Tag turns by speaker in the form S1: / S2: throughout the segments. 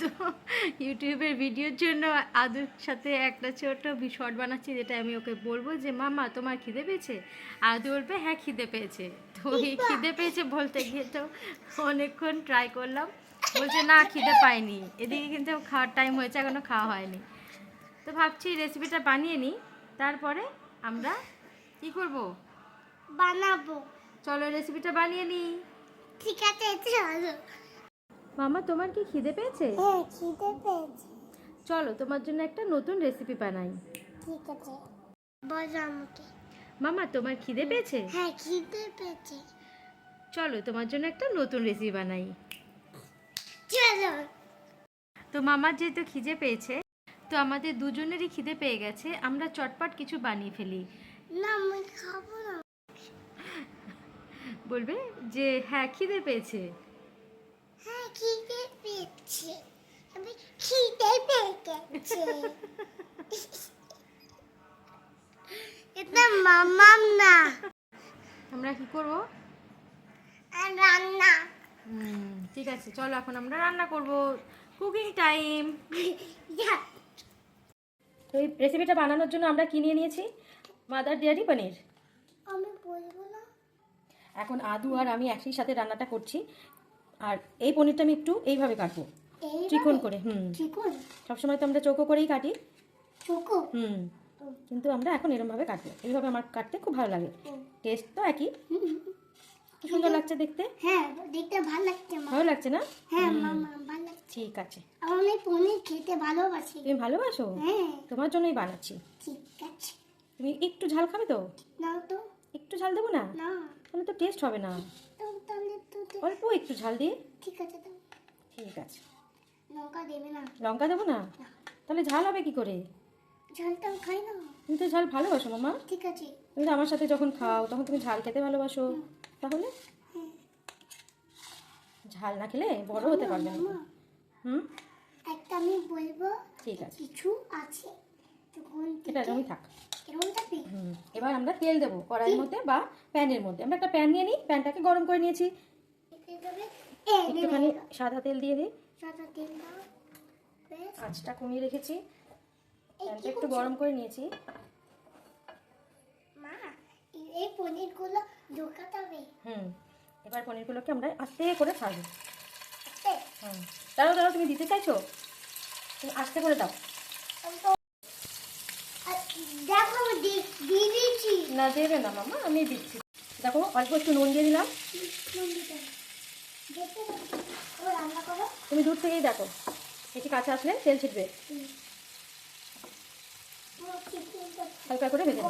S1: তো ইউটিউবের ভিডিওর জন্য আদুর সাথে একটা ছোট শর্ট বানাচ্ছি যেটা আমি ওকে বলব যে মামা তোমার খিদে পেয়েছে? আদু বলবে হ্যাঁ খিদে পেয়েছে। তো এই খিদে পেয়েছে বলতে গিয়ে তো অনেকক্ষণ ট্রাই করলাম। বলছে না খিদে পাইনি। এদিকে কিন্তু খাওয়ার টাইম হয়েছে এখনও খাওয়া হয়নি। তো ভাবছি রেসিপিটা বানিয়ে নিই। তারপরে আমরা কি করব?
S2: বানাবো।
S1: চলো রেসিপিটা বানিয়ে নিই।
S2: ঠিক আছে চলো।
S1: মামা তোমার কি খিদে পেয়েছে?
S2: হ্যাঁ খিদে পেয়েছে।
S1: চলো তোমার জন্য একটা নতুন রেসিপি বানাই।
S2: ঠিক আছে। বলো আমাকে।
S1: মামা তোমার খিদে পেয়েছে?
S2: হ্যাঁ খিদে পেয়েছে।
S1: চলো তোমার জন্য একটা নতুন রেসিপি বানাই।
S2: চলো।
S1: তো মামার যেহেতু খিদে পেয়েছে তো আমাদের দুজনেরই খিদে পেয়ে গেছে আমরা চটপট কিছু বানিয়ে ফেলি।
S2: না আমি খাব না।
S1: বলবে যে হ্যাঁ খিদে পেয়েছে।
S2: খিদে পেয়েছে। আমি খিদে পেয়ে গেছে। এটা মামাম না।
S1: আমরা কি করব?
S2: রান্না।
S1: ঠিক আছে চলো এখন আমরা রান্না করব। কুকিং টাইম তো এই রেসিপিটা বানানোর জন্য আমরা কি নিয়ে নিয়েছি? মাদার ডেয়ারি পনির
S2: আমি বলব না।
S1: এখন আদু আর আমি একই সাথে রান্নাটা করছি। আর এই পনিরটা আমি একটু এইভাবে কাটবো। চিকন করে হুম। সবসময় তো আমরা চৌকো করেই কাটি।
S2: চুকু
S1: হুম। কিন্তু আমরা এখন এরমভাবে কাটবো। এইভাবে আমার কাটতে খুব ভালো লাগে। টেস্ট তো একই। কি সুন্দর লাগছে দেখতে?
S2: হ্যাঁ দেখতে ভালো লাগছে
S1: ভালো লাগছে না?
S2: হ্যাঁ ভালো লাগছে।
S1: ঠিক আছে।
S2: আমি পনির খেতে ভালোবাসি।
S1: তুমি ভালোবাসো?
S2: হ্যাঁ।
S1: তোমার জন্যই বানাচ্ছি।
S2: ঠিক আছে।
S1: তুমি একটু ঝাল খাবে তো?
S2: নাও তো।
S1: একটু ঝাল দেবো না?
S2: না।
S1: তাহলে তো টেস্ট হবে না। অল্প একটু ঝাল দিয়ে।
S2: ঠিক আছে তো
S1: ঠিক আছে।
S2: লঙ্কা দেবে না।
S1: লঙ্কা দেবো না? তাহলে ঝাল হবে কি করে?
S2: ঝালটা খাই না।
S1: তুমি তো ঝাল ভালোবাসো মামা।
S2: ঠিক আছে।
S1: তুমি তো আমার সাথে যখন খাও তখন তুমি ঝাল খেতে ভালোবাসো। তাহলে? ঝাল না খেলে বড় হতে পারবে না। হুম?
S2: একটা আমি বলব
S1: ঠিক আছে।
S2: কিছু আছে
S1: এটা এরকমই থাক।
S2: এরকম থাকবে?
S1: এবার আমরা তেল দেবো কড়াইয়ের মধ্যে বা প্যানের মধ্যে। আমরা একটা প্যান নিয়ে নিই প্যানটাকে গরম করে নিয়েছি। একটুখানি সাদা তেল দিয়ে দিই। আঁচটা কমিয়ে রেখেছি। প্যানটা একটু গরম করে নিয়েছি।
S2: মা এই- পনিরগুলো ঢোকাতে হবে।
S1: হুম এবার পনিরগুলোকে আমরা আস্তে করে ছাড়বো। হুম দাঁড়াও দাঁড়াও তুমি দিতে চাইছো? তুমি আস্তে করে দাও।
S2: দেখো দিয়েছি।
S1: না দেবে না মামা আমি দিচ্ছি। দেখো অল্প একটু নুন দিয়ে দিলাম। তুমি দূর থেকেই দেখো। এটি কাছে আসলে তেল ছিটবে। হালকা করে ভেজে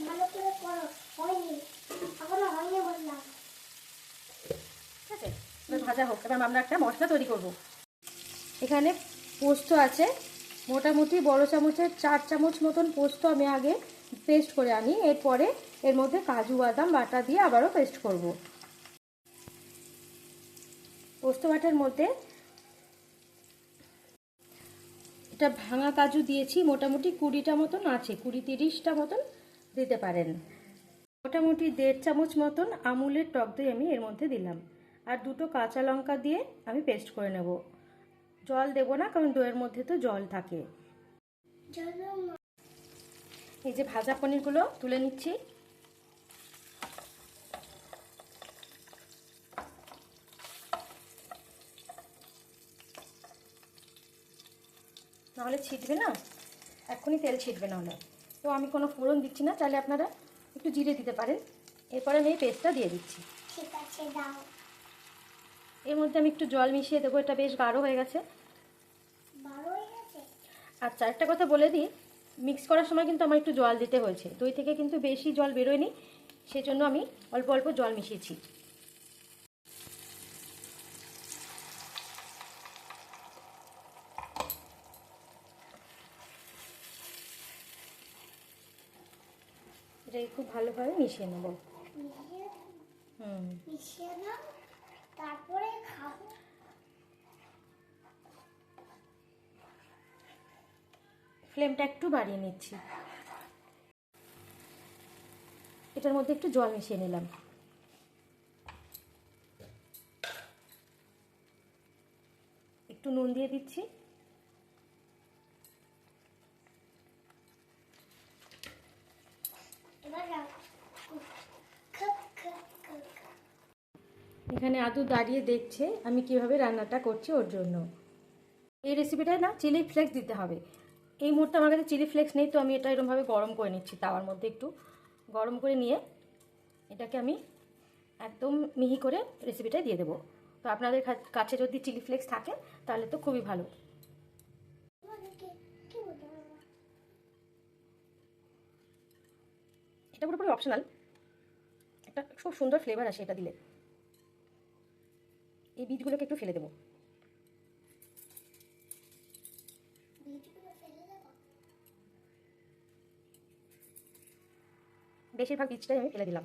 S2: ভালো করে- করো। হয়নি। এখনও হয়নি বললাম।
S1: ভাজা হোক। এবার আমরা একটা মশলা তৈরি করব। এখানে পোস্ত আছে। মোটামুটি বড় চামচের চার চামচ মতন পোস্ত আমি আগে পেস্ট করে আনি। এরপরে এর মধ্যে কাজু, বাদাম, বাটা দিয়ে আবারও পেস্ট করব। পোস্ত বাটার মধ্যে এটা ভাঙা কাজু দিয়েছি। মোটামুটি কুড়িটা মতন আছে। কুড়ি, তিরিশটা মতন দিতে পারেন। মোটামুটি দেড় চামচ মতন আমুলের টক দই আমি এর মধ্যে দিলাম। আর দুটো কাঁচা লঙ্কা দিয়ে আমি পেস্ট করে নেব। জল দেবো না, কারণ দইয়ের মধ্যে তো জল থাকে। এই যে ভাজা পনিরগুলো তুলে নিচ্ছি। নাহলে ছিটবে না? এক্ষুনি তেল ছিটবে নাহলে। তো আমি কোনো ফোড়ন দিচ্ছি না তাহলে আপনারা একটু জিরে দিতে পারেন। এরপরে আমি এই পেস্টটা দিয়ে দিচ্ছি।
S2: ঠিক আছে, দাও।
S1: এর মধ্যে আমি একটু জল মিশিয়ে দেবো এটা বেশ গাঢ় হয়ে গেছে। আচ্ছা একটা কথা বলে দিই মিক্স করার সময় কিন্তু আমার একটু জল দিতে হয়েছে। দই থেকে কিন্তু বেশি জল বেরোয়নি সেজন্য আমি অল্প অল্প জল মিশিয়েছি। এটাকে খুব ভালোভাবে মিশিয়ে নেব। হুম।
S2: মিশিয়ে
S1: ফ্লেমটা একটু বাড়িয়ে নিচ্ছি। এটার মধ্যে একটু জল মিশিয়ে নিলাম। একটু নুন দিয়ে দিচ্ছি। এখানে আদু দাঁড়িয়ে দেখছে আমি কীভাবে রান্নাটা করছি ওর জন্য। এই রেসিপিটায় না চিলি ফ্লেক্স দিতে হবে। এই মুহূর্তে আমার কাছে চিলি ফ্লেক্স নেই, তো আমি এটা এরকমভাবে গরম করে নিচ্ছি তাওয়ার মধ্যে একটু। গরম করে নিয়ে এটাকে আমি একদম মিহি করে রেসিপিটা দিয়ে দেবো। তো আপনাদের কাছে যদি চিলি ফ্লেক্স থাকে, তাহলে তো খুবই ভালো? এটা পুরোপুরি অপশনাল একটা খুব সুন্দর ফ্লেভার আসে এটা দিলে। এই বীজগুলোকে একটু ফেলে দেবো
S2: বীজগুলো ফেলে দেবো
S1: বেশিরভাগ বীজটাই আমি ফেলে দিলাম।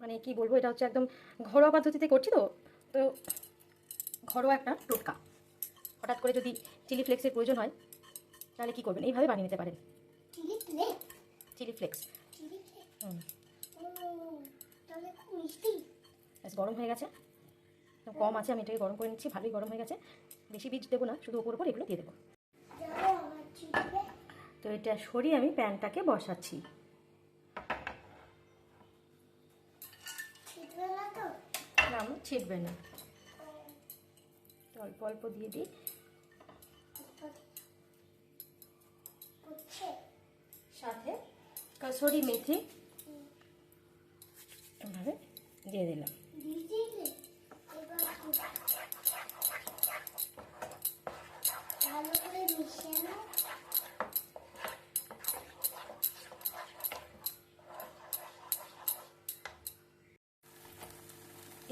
S1: মানে কি বলব এটা হচ্ছে একদম ঘরোয়া পদ্ধতিতে করছি তো তো ঘরোয়া একটা টোটকা। হঠাৎ করে যদি চিলি ফ্লেক্সের প্রয়োজন হয় তাহলে কি করবেন? এইভাবে বানিয়ে নিতে পারেন।
S2: চিলি ফ্লেক্স
S1: হুম। গরম হয়ে গেছে। কম আছে, আমি এটাকে গরম করে নিচ্ছি, ভালোই গরম হয়ে গেছে। বেশি বীজ দেবো না, শুধু ওপর ওপর এগুলো দিয়ে দেবো। তো এটা সরিয়ে আমি প্যানটাকে বসাচ্ছি।
S2: না
S1: ছিটবে না। অল্প অল্প দিয়ে দিই। সাথে কসুরি মেথি। এভাবে দিয়ে দিলাম?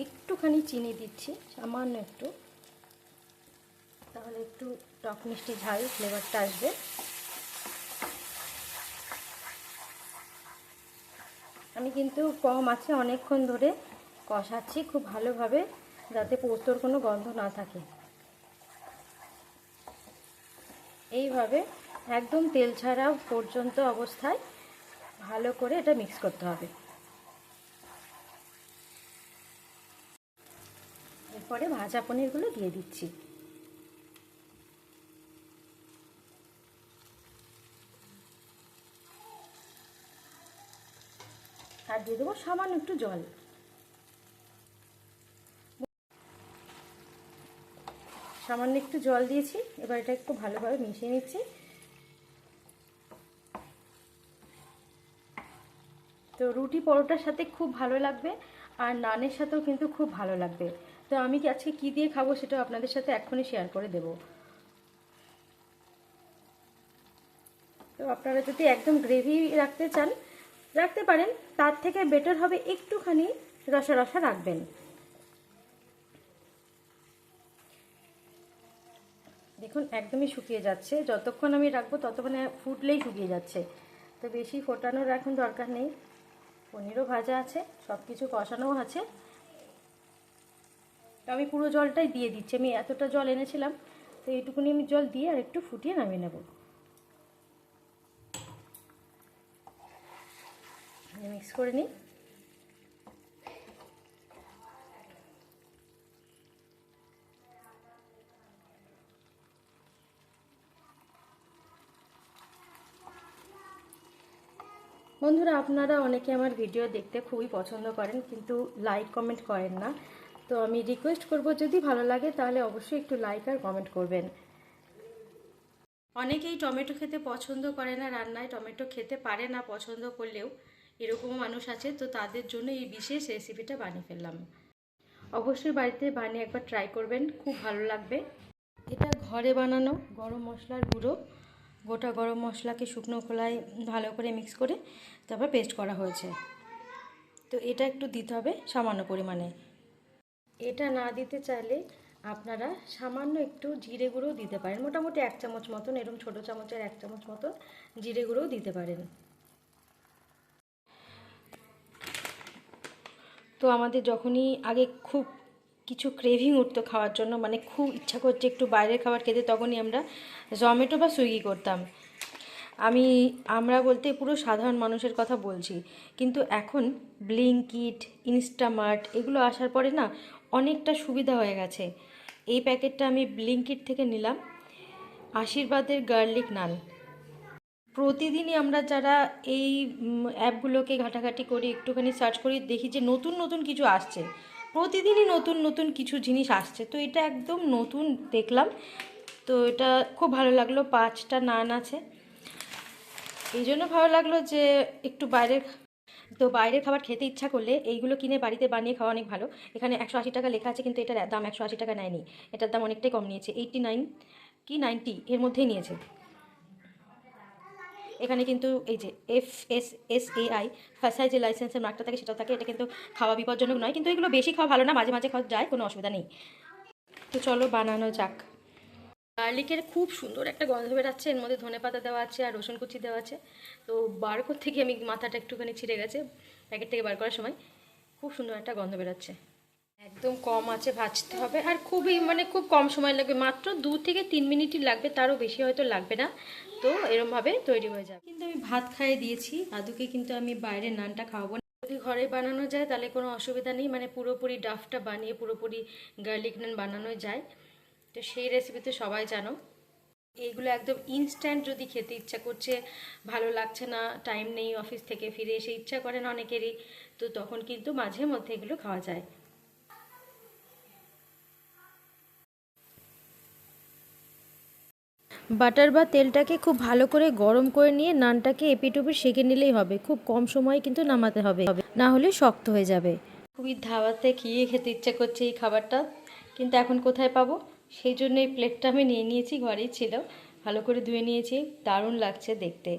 S1: একটুখানি চিনি দিচ্ছি, সামান্য একটু। তাহলে একটু টক মিষ্টি ঝাল ফ্লেভারটা আসবে। আমি কিন্তু কম আছে, অনেকক্ষণ ধরে কষাচ্ছি খুব ভালোভাবে। যাতে পোস্তর কোনো গন্ধ না থাকে। এইভাবে একদম তেল ছাড়া পর্যন্ত অবস্থায় ভালো করে এটা মিক্স করতে হবে। এরপরে ভাজা পনিরগুলো দিয়ে দিচ্ছি। আর দিয়ে দেবো সামান্য একটু জল। সামান্য একটু জল দিয়েছি, এবার এটা একটু ভালোভাবে মিশিয়ে নিচ্ছি। তো রুটি পরোটার সাথে খুব ভালো লাগবে, আর নানের সাথেও কিন্তু খুব ভালো লাগবে। তো আমি কি আজকে কী দিয়ে খাব সেটা আপনাদের সাথে এক্ষুনি শেয়ার করে দেব। তো আপনারা যদি একদম গ্রেভি রাখতে চান, রাখতে পারেন, তার থেকে বেটার হবে একটুখানি রসা রসা রাখবেন। দেখুন, একদমই শুকিয়ে যাচ্ছে। যতক্ষণ আমি রাখব ততক্ষণে ফুটলেই শুকিয়ে যাচ্ছে। তো বেশি ফোটানোর এখন দরকার নেই। পনিরও ভাজা আছে সব কিছু কষানোও আছে। তো আমি পুরো জলটাই দিয়ে দিচ্ছি। আমি এতটা জল এনেছিলাম, তো এইটুকুনি আমি জল দিয়ে আর একটু ফুটিয়ে নামিয়ে নেব। মিক্স করে নিই। বন্ধুরা, আপনারা অনেকে আমার ভিডিও দেখতে খুবই পছন্দ করেন, কিন্তু লাইক কমেন্ট করেন না। তো আমি রিকোয়েস্ট করব, যদি ভালো লাগে তাহলে অবশ্যই একটু লাইক আর কমেন্ট করবেন। অনেকেই টমেটো খেতে পছন্দ করে না, রান্নায় টমেটো খেতে পারে না পছন্দ করলেও এরকমও মানুষ আছে, তো তাদের জন্য এই বিশেষ রেসিপিটা বানিয়ে ফেললাম। অবশ্যই বাড়িতে বানিয়ে একবার ট্রাই করবেন, খুব ভালো লাগবে। এটা ঘরে বানানো গরম মশলার গুঁড়ো। গোটা গরম মশলাকে শুকনো খোলায় ভালো করে মিক্স করে তারপর পেস্ট করা হয়েছে। তো এটা একটু দিতে হবে সামান্য পরিমাণে। এটা না দিতে চাইলে আপনারা সামান্য একটু জিরে গুঁড়োও দিতে পারেন। মোটামুটি এক চামচ মতন, এরকম ছোটো চামচের এক চামচ মতন জিরে গুঁড়োও দিতে পারেন। তো আমাদের যখনই আগে খুব কিছু ক্রেভিং উঠতো খাওয়ার জন্য। মানে খুব ইচ্ছা করছে একটু বাইরের খাবার খেতে, তখনই আমরা জমেটো বা সুইগি করতাম। আমি, আমরা বলতে পুরো সাধারণ মানুষের কথা বলছি। কিন্তু এখন ব্লিঙ্কিট, ইনস্টামার্ট এগুলো আসার পরে না অনেকটা সুবিধা হয়ে গেছে। এই প্যাকেটটা আমি ব্লিঙ্কিট থেকে নিলাম। আশীর্বাদের গার্লিক নান। প্রতিদিনই আমরা যারা এই অ্যাপগুলোকে ঘাটাঘাটি করি একটুখানি সার্চ করি, দেখি যে নতুন নতুন কিছু আসছে। প্রতিদিনই নতুন নতুন কিছু জিনিস আসছে। তো এটা একদম নতুন দেখলাম। তো এটা খুব ভালো লাগল, পাঁচটা নান আছে। এই জন্য ভালো লাগল যে একটু বাইরের তো বাইরের খাবার খেতে ইচ্ছা করলে এইগুলো কিনে বাড়িতে বানিয়ে খাওয়া অনেক ভালো। এখানে একশো আশি টাকা লেখা আছে, কিন্তু এটার দাম একশো আশি টাকা নেয়নি। এটার দাম অনেকটাই কম নিয়েছে। এইটটি নাইন কি নাইনটি এর মধ্যেই নিয়েছে। এখানে কিন্তু এই যে F S S A I যে লাইসেন্সের মার্কটা থাকে, সেটাও থাকে। এটা কিন্তু খাওয়া বিপজ্জনক নয়, কিন্তু এগুলো বেশি খাওয়া ভালো না, মাঝে মাঝে খাওয়া যায়, কোনো অসুবিধা নেই। তো চলো বানানো যাক। গার্লিকের খুব সুন্দর একটা গন্ধ বেরাচ্ছে, এর মধ্যে ধনে পাতা দেওয়া আছে আর রসুন কুচি দেওয়া আছে। তো বার করতে গিয়ে আমি মাথাটা একটুখানি ছিঁড়ে গেছে প্যাকেট থেকে বার করার সময়। খুব সুন্দর একটা গন্ধ বেরাচ্ছে। একদম কম আছে, ভাজতে হবে। আর খুবই মানে খুব কম সময় লাগবে। মাত্র দু থেকে তিন মিনিটই লাগবে, তারও বেশি হয়তো লাগবে না। তো এরমভাবে তৈরি হয়ে যাবে। কিন্তু আমি ভাত খাইয়ে দিয়েছি। আদুকে কিন্তু আমি বাইরে নানটা খাওয়াবো যদি ঘরে বানানো যায়, তাহলে কোনো অসুবিধা নেই। মানে পুরোপুরি ডাফটা বানিয়ে, পুরোপুরি গার্লিক নান বানানো যায়। তো সেই রেসিপি তো সবাই জানো এইগুলো একদম ইনস্ট্যান্ট যদি খেতে ইচ্ছা করছে, ভালো লাগছে না টাইম নেই অফিস থেকে ফিরে এসে ইচ্ছা করে না অনেকেরই, তো তখন কিন্তু মাঝে মধ্যে এগুলো খাওয়া যায়। বাটার বা তেলটাকে খুব ভালো করে গরম করে নিয়ে নানটাকে এপিটুপি সেঁকে নিলেই হবে। খুব কম সময়ে কিন্তু নামাতে হবে। না হলে শক্ত হয়ে যাবে। খুবই ধাবাতে খেয়ে খেতে ইচ্ছা করছে এই খাবারটা। কিন্তু এখন কোথায় পাবো? সেই জন্য এই প্লেটটা আমি নিয়ে নিয়েছি, ঘরেই ছিল। ভালো করে ধুয়ে নিয়েছি। দারুণ লাগছে দেখতে।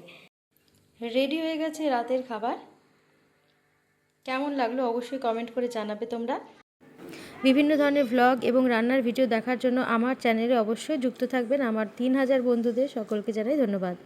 S1: রেডি হয়ে গেছে রাতের খাবার। কেমন লাগল অবশ্যই কমেন্ট করে জানাবে তোমরা। বিভিন্ন ধরনের ভ্লগ এবং রান্নার ভিডিও দেখার জন্য আমার চ্যানেলে অবশ্যই যুক্ত থাকবেন। আমার তিন হাজার বন্ধুদের সকলকে জানাই ধন্যবাদ।